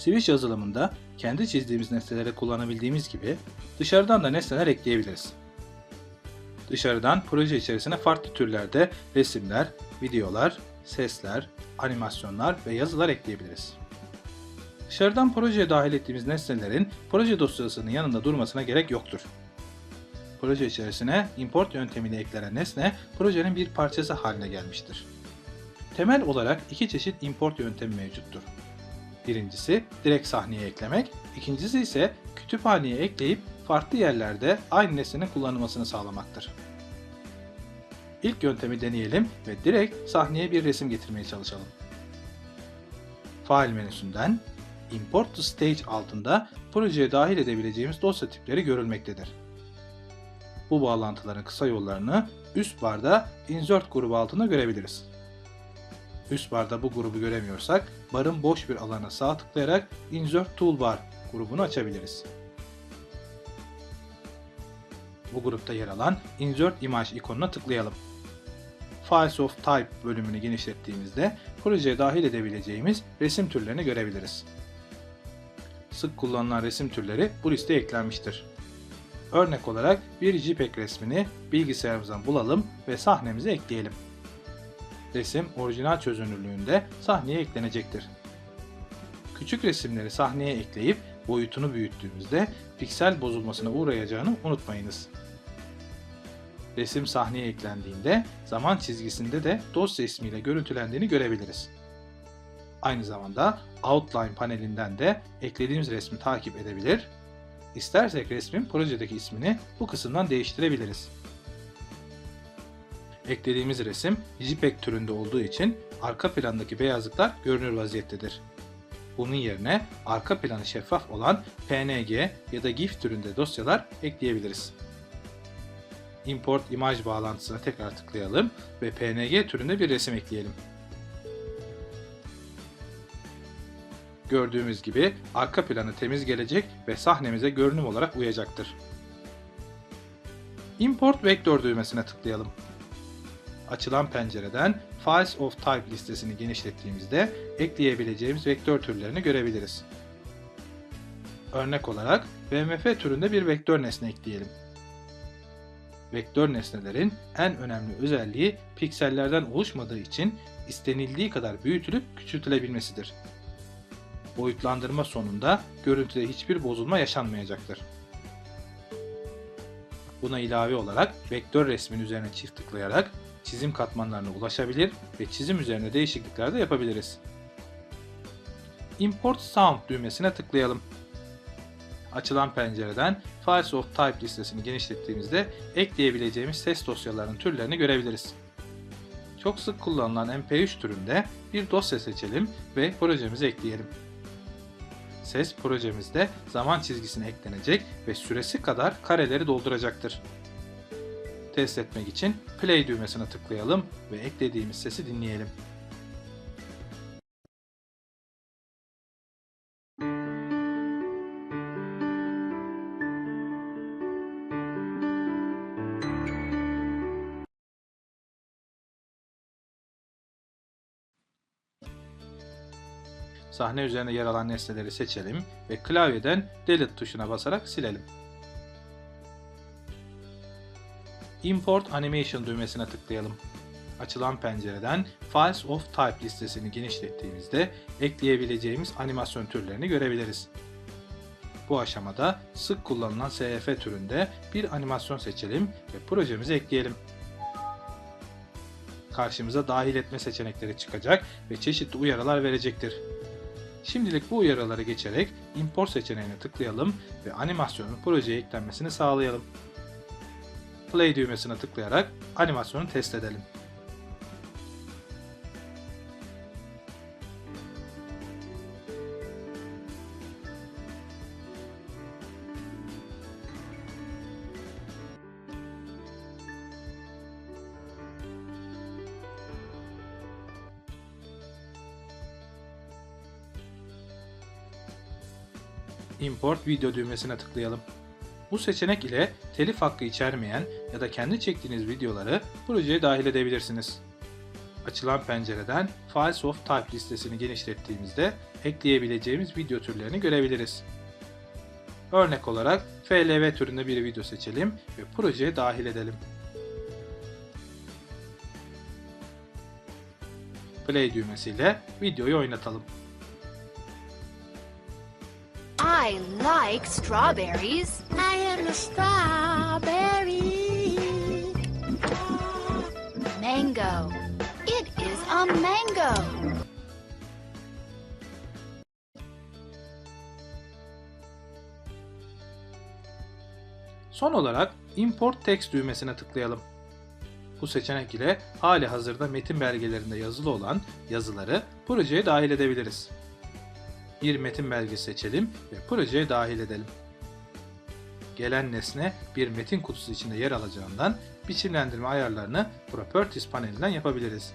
Switch yazılımında kendi çizdiğimiz nesneleri kullanabildiğimiz gibi dışarıdan da nesneler ekleyebiliriz. Dışarıdan proje içerisine farklı türlerde resimler, videolar, sesler, animasyonlar ve yazılar ekleyebiliriz. Dışarıdan projeye dahil ettiğimiz nesnelerin proje dosyasının yanında durmasına gerek yoktur. Proje içerisine import yöntemiyle eklenen nesne projenin bir parçası haline gelmiştir. Temel olarak iki çeşit import yöntemi mevcuttur. Birincisi direkt sahneye eklemek, ikincisi ise kütüphaneye ekleyip farklı yerlerde aynı nesnenin kullanılmasını sağlamaktır. İlk yöntemi deneyelim ve direkt sahneye bir resim getirmeye çalışalım. File menüsünden Import to Stage altında projeye dahil edebileceğimiz dosya tipleri görülmektedir. Bu bağlantıların kısa yollarını üst barda Insert grubu altında görebiliriz. Üst barda bu grubu göremiyorsak, barın boş bir alana sağ tıklayarak Insert Toolbar grubunu açabiliriz. Bu grupta yer alan Insert Image ikonuna tıklayalım. Files of Type bölümünü genişlettiğimizde projeye dahil edebileceğimiz resim türlerini görebiliriz. Sık kullanılan resim türleri bu listeye eklenmiştir. Örnek olarak bir JPEG resmini bilgisayarımızdan bulalım ve sahnemize ekleyelim. Resim orijinal çözünürlüğünde sahneye eklenecektir. Küçük resimleri sahneye ekleyip boyutunu büyüttüğümüzde piksel bozulmasına uğrayacağını unutmayınız. Resim sahneye eklendiğinde zaman çizgisinde de dosya ismiyle görüntülendiğini görebiliriz. Aynı zamanda Outline panelinden de eklediğimiz resmi takip edebilir, istersek resmin projedeki ismini bu kısımdan değiştirebiliriz. Eklediğimiz resim JPEG türünde olduğu için arka plandaki beyazlıklar görünür vaziyettedir. Bunun yerine arka planı şeffaf olan PNG ya da GIF türünde dosyalar ekleyebiliriz. Import imaj bağlantısına tekrar tıklayalım ve PNG türünde bir resim ekleyelim. Gördüğümüz gibi arka planı temiz gelecek ve sahnemize görünüm olarak uyacaktır. Import Vector düğmesine tıklayalım. Açılan pencereden Files of Type listesini genişlettiğimizde ekleyebileceğimiz vektör türlerini görebiliriz. Örnek olarak BMF türünde bir vektör nesne ekleyelim. Vektör nesnelerin en önemli özelliği piksellerden oluşmadığı için istenildiği kadar büyütülüp küçültülebilmesidir. Boyutlandırma sonunda görüntüde hiçbir bozulma yaşanmayacaktır. Buna ilave olarak vektör resmin üzerine çift tıklayarak çizim katmanlarına ulaşabilir ve çizim üzerine değişiklikler de yapabiliriz. Import Sound düğmesine tıklayalım. Açılan pencereden Files of Type listesini genişlettiğimizde ekleyebileceğimiz ses dosyalarının türlerini görebiliriz. Çok sık kullanılan MP3 türünde bir dosya seçelim ve projemize ekleyelim. Ses projemizde zaman çizgisine eklenecek ve süresi kadar kareleri dolduracaktır. Test etmek için Play düğmesine tıklayalım ve eklediğimiz sesi dinleyelim. Sahne üzerine yer alan nesneleri seçelim ve klavyeden Delete tuşuna basarak silelim. Import Animation düğmesine tıklayalım. Açılan pencereden Files of Type listesini genişlettiğimizde ekleyebileceğimiz animasyon türlerini görebiliriz. Bu aşamada sık kullanılan SF türünde bir animasyon seçelim ve projemize ekleyelim. Karşımıza dahil etme seçenekleri çıkacak ve çeşitli uyarılar verecektir. Şimdilik bu uyarıları geçerek import seçeneğine tıklayalım ve animasyonun projeye eklenmesini sağlayalım. Play düğmesine tıklayarak animasyonu test edelim. Import video düğmesine tıklayalım. Bu seçenek ile telif hakkı içermeyen ya da kendi çektiğiniz videoları projeye dahil edebilirsiniz. Açılan pencereden Files of Type listesini genişlettiğimizde ekleyebileceğimiz video türlerini görebiliriz. Örnek olarak FLV türünde bir video seçelim ve projeye dahil edelim. Play düğmesiyle videoyu oynatalım. I like strawberries. I am a strawberry. Mango. It is a mango. Son olarak Import Text düğmesine tıklayalım. Bu seçenek ile hali hazırda metin belgelerinde yazılı olan yazıları projeye dahil edebiliriz. Bir metin belgesi seçelim ve projeye dahil edelim. Gelen nesne bir metin kutusu içinde yer alacağından biçimlendirme ayarlarını Properties panelinden yapabiliriz.